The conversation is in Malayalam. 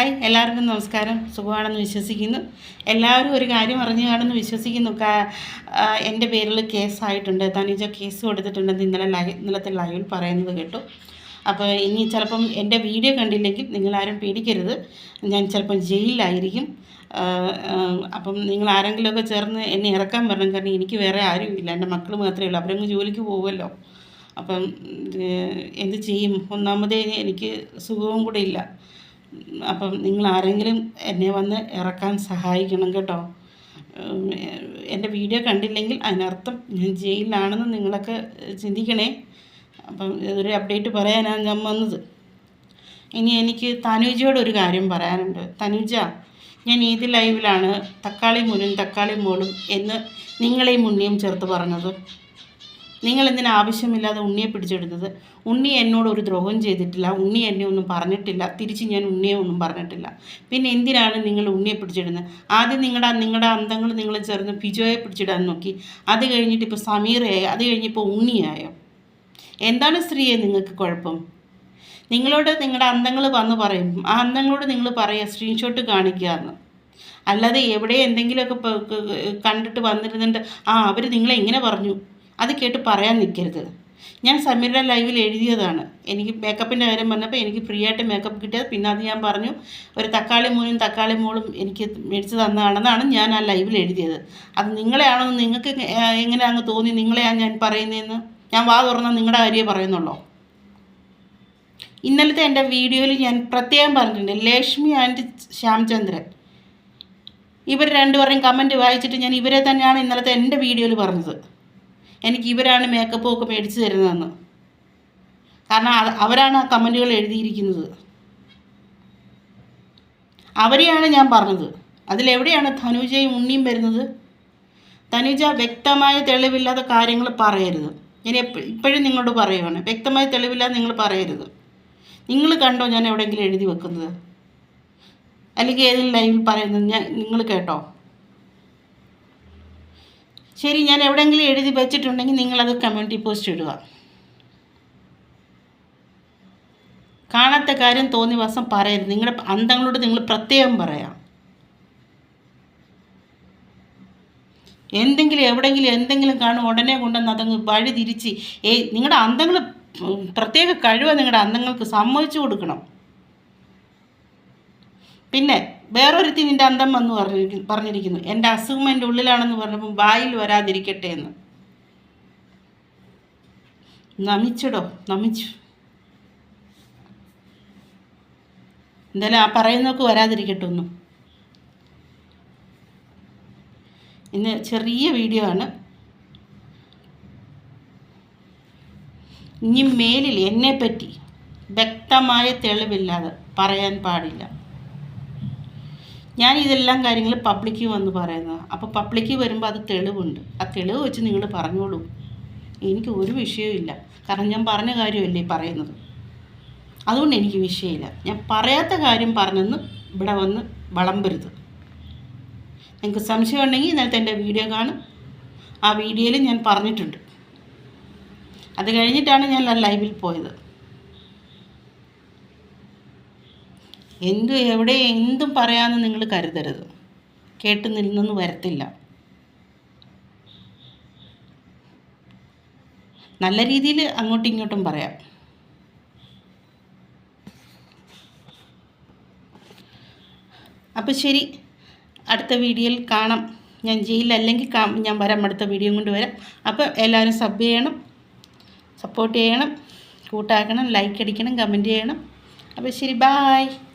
ഹായ് എല്ലാവർക്കും നമസ്കാരം. സുഖമാണെന്ന് വിശ്വസിക്കുന്നു. എല്ലാവരും ഒരു കാര്യം അറിഞ്ഞു കാണുമെന്ന് വിശ്വസിക്കുന്നു. എന്റെ പേരിൽ കേസായിട്ടുണ്ട്. തനിജ കേസ് കൊടുത്തിട്ടുണ്ടെന്ന് ഇന്നലെ ലൈവ് ഇന്നലത്തെ ലൈവിൽ പറയുന്നത് കേട്ടു. അപ്പോൾ ഇനി ചിലപ്പം എന്റെ വീഡിയോ കണ്ടില്ലെങ്കിൽ നിങ്ങളാരും പേടിക്കരുത്. ഞാൻ ചിലപ്പം ജയിലിലായിരിക്കും. അപ്പം നിങ്ങൾ ആരെങ്കിലുമൊക്കെ ചേർന്ന് എന്നെ ഇറക്കാൻ വരണം. കാരണം എനിക്ക് വേറെ ആരുമില്ല എന്റെ മക്കൾ മാത്രമേ ഉള്ളൂ. അവരങ്ങ് ജോലിക്ക് പോകുമല്ലോ അപ്പം എന്ത് ചെയ്യും? ഒന്നാമതേ എനിക്ക് സുഖവും കൂടെ ഇല്ല. അപ്പം നിങ്ങൾ ആരെങ്കിലും എന്നെ വന്ന് ഇറക്കാൻ സഹായിക്കണം കേട്ടോ. എന്റെ വീഡിയോ കണ്ടില്ലെങ്കിൽ അതിനർത്ഥം ഞാൻ ജയിലിലാണെന്ന് നിങ്ങളൊക്കെ ചിന്തിക്കണേ. അപ്പം ഇതൊരു അപ്ഡേറ്റ് പറയാനാണ് ഞാൻ വന്നത്. ഇനി എനിക്ക് തനുജയോട് ഒരു കാര്യം പറയാനുണ്ട്. തനുജ ഞാൻ ഏത് ലൈവിലാണ് തക്കാളി മുനും തക്കാളി മോളും എന്ന് നിങ്ങളെയും ഉണ്ണിയും ചേർത്ത് പറഞ്ഞത്? നിങ്ങൾ എന്തിനാ ആവശ്യമില്ലാതെ ഉണ്ണിയെ പിടിച്ചെടുത്തത്? ഉണ്ണി എന്നോട് ഒരു ദ്രോഹം ചെയ്തിട്ടില്ല. ഉണ്ണി എന്നെ ഒന്നും പറഞ്ഞിട്ടില്ല. തിരിച്ച് ഞാൻ ഉണ്ണിയെ ഒന്നും പറഞ്ഞിട്ടില്ല. പിന്നെ എന്തിനാണ് നിങ്ങൾ ഉണ്ണിയെ പിടിച്ചിടുന്നത് ആദ്യം നിങ്ങളുടെ നിങ്ങളുടെ അന്തങ്ങൾ നിങ്ങൾ ചേർന്ന് ഫിജോയെ പിടിച്ചിടാൻ നോക്കി. അത് കഴിഞ്ഞിട്ട് ഇപ്പോൾ സമീറയായി. അത് കഴിഞ്ഞിപ്പോൾ ഉണ്ണിയായോ? എന്താണ് സ്ത്രീയെ നിങ്ങൾക്ക് കുഴപ്പം? നിങ്ങളോട് നിങ്ങളുടെ അന്തങ്ങൾ വന്ന് പറയും ആ അന്തങ്ങളോട് നിങ്ങൾ പറയുക സ്ക്രീൻഷോട്ട് കാണിക്കുക എന്ന്. അല്ലാതെ എവിടെ എന്തെങ്കിലുമൊക്കെ കണ്ടിട്ട് വന്നിരുന്നുണ്ട് ആ അവർ നിങ്ങളെ എങ്ങനെ പറഞ്ഞു. അത് കേട്ട് പറയാൻ നിൽക്കരുത്. ഞാൻ സമീറിന്റെ ലൈവിൽ എഴുതിയതാണ്. എനിക്ക് മേക്കപ്പിന്റെ കാര്യം പറഞ്ഞപ്പോൾ എനിക്ക് ഫ്രീ ആയിട്ട് മേക്കപ്പ് കിട്ടിയത്. പിന്നെ അത് ഞാൻ പറഞ്ഞു ഒരു തക്കാളി മോനും തക്കാളി മോളും എനിക്ക് മേടിച്ച് തന്നതാണെന്നാണ് ഞാൻ ആ ലൈവിൽ എഴുതിയത്. അത് നിങ്ങളെയാണോ നിങ്ങൾക്ക് എങ്ങനെ തോന്നി? നിങ്ങളെയാണ് ഞാൻ പറയുന്നതെന്ന് ഞാൻ വാ തുറന്നാൽ നിങ്ങളുടെ കാര്യമേ പറയുന്നുള്ളൂ. ഇന്നലത്തെ എന്റെ വീഡിയോയിൽ ഞാൻ പ്രത്യേകം പറഞ്ഞിട്ടുണ്ട് ലക്ഷ്മി ആൻഡ് ശ്യാംചന്ദ്രൻ. ഇവർ രണ്ടുപേരെയും കമന്റ് വായിച്ചിട്ട് ഞാൻ ഇവരെ തന്നെയാണ് ഇന്നലത്തെ എന്റെ വീഡിയോയിൽ പറഞ്ഞത്. എനിക്ക് ഇവരാണ് മേക്കപ്പ് ഒക്കെ മേടിച്ച് തരുന്നതെന്ന്. കാരണം അവരാണ് ആ കമന്റുകൾ എഴുതിയിരിക്കുന്നത്. അവരെയാണ് ഞാൻ പറഞ്ഞത്. അതിലെവിടെയാണ് ധനുജയും ഉണ്ണിയും വരുന്നത്? തനുജ വ്യക്തമായ തെളിവില്ലാത്ത കാര്യങ്ങൾ പറയരുത്. ഞാൻ ഇപ്പോഴും നിങ്ങളോട് പറയുവാണ് വ്യക്തമായ തെളിവില്ലാതെ നിങ്ങൾ പറയരുത്. നിങ്ങൾ കണ്ടോ ഞാൻ എവിടെയെങ്കിലും എഴുതി വെക്കുന്നത്? അല്ലെങ്കിൽ ഏതെങ്കിലും ലൈവിൽ പറയുന്നത് ഞാൻ നിങ്ങൾ കേട്ടോ? ശരി ഞാൻ എവിടെയെങ്കിലും എഴുതി വെച്ചിട്ടുണ്ടെങ്കിൽ നിങ്ങളത് കമ്മ്യൂണിറ്റി പോസ്റ്റ് ഇടുക. കാണാത്ത കാര്യം തോന്നി വാസം പറയരുത്. നിങ്ങളുടെ അന്തങ്ങളോട് നിങ്ങൾ പ്രത്യേകം പറയാം. എന്തെങ്കിലും എവിടെയെങ്കിലും എന്തെങ്കിലും കാണും ഉടനെ കൊണ്ടുവന്ന് അതങ്ങ് വഴി തിരിച്ച് ഏ നിങ്ങളുടെ അന്തങ്ങൾ പ്രത്യേക കഴിവ് നിങ്ങളുടെ അന്തങ്ങൾക്ക് സമ്മതിച്ചു കൊടുക്കണം. പിന്നെ വേറൊരുത്തി നിന്റെ അന്തം വന്നു പറഞ്ഞിരിക്കുന്നു പറഞ്ഞിരിക്കുന്നു. എന്റെ അസുഖം എന്റെ ഉള്ളിലാണെന്ന് പറഞ്ഞപ്പോൾ വായിൽ വരാതിരിക്കട്ടെ എന്ന്. നമിച്ചടോ നമിച്ചു. എന്തായാലും ആ പറയുന്നൊക്കെ വരാതിരിക്കട്ടെ ഒന്നും. ഇന്ന് ചെറിയ വീഡിയോ ആണ്. ഇനി മേലിൽ എന്നെ പറ്റി വ്യക്തമായ തെളിവില്ലാതെ പറയാൻ പാടില്ല. ഞാൻ ഇതെല്ലാം കാര്യങ്ങൾ പബ്ലിക്ക് വന്ന് പറയുന്നത്. അപ്പോൾ പബ്ലിക്ക് വരുമ്പോൾ അത് തെളിവുണ്ട്. ആ തെളിവ് വെച്ച് നിങ്ങൾ പറഞ്ഞോളൂ. എനിക്ക് ഒരു വിഷയമില്ല കാരണം ഞാൻ പറഞ്ഞ കാര്യമല്ലേ പറയുന്നത്. അതുകൊണ്ട് എനിക്ക് വിഷയമില്ല. ഞാൻ പറയാത്ത കാര്യം പറഞ്ഞെന്ന് ഇവിടെ വന്ന് വളമ്പരുത്. നിങ്ങൾക്ക് സംശയം ഉണ്ടെങ്കിൽ ഇന്നലത്തെ എന്റെ വീഡിയോ കാണും. ആ വീഡിയോയിൽ ഞാൻ പറഞ്ഞിട്ടുണ്ട്. അത് കഴിഞ്ഞിട്ടാണ് ഞാൻ ലൈവിൽ പോയത്. എന്ത് എവിടെ എന്തും പറയാമെന്ന് നിങ്ങൾ കരുതരുത്. കേട്ട് നിന്നൊന്നും വരത്തില്ല. നല്ല രീതിയിൽ അങ്ങോട്ടും ഇങ്ങോട്ടും പറയാം. അപ്പോൾ ശരി. അടുത്ത വീഡിയോയിൽ കാണാം. ഞാൻ ജയിലല്ലെങ്കിൽ ഞാൻ വരാം. അടുത്ത വീഡിയോ കൊണ്ട് വരാം. അപ്പോൾ എല്ലാവരും സബ് ചെയ്യണം. സപ്പോർട്ട് ചെയ്യണം. കൂട്ടാക്കണം. ലൈക്ക് അടിക്കണം. കമന്റ് ചെയ്യണം. അപ്പോൾ ശരി. ബായ്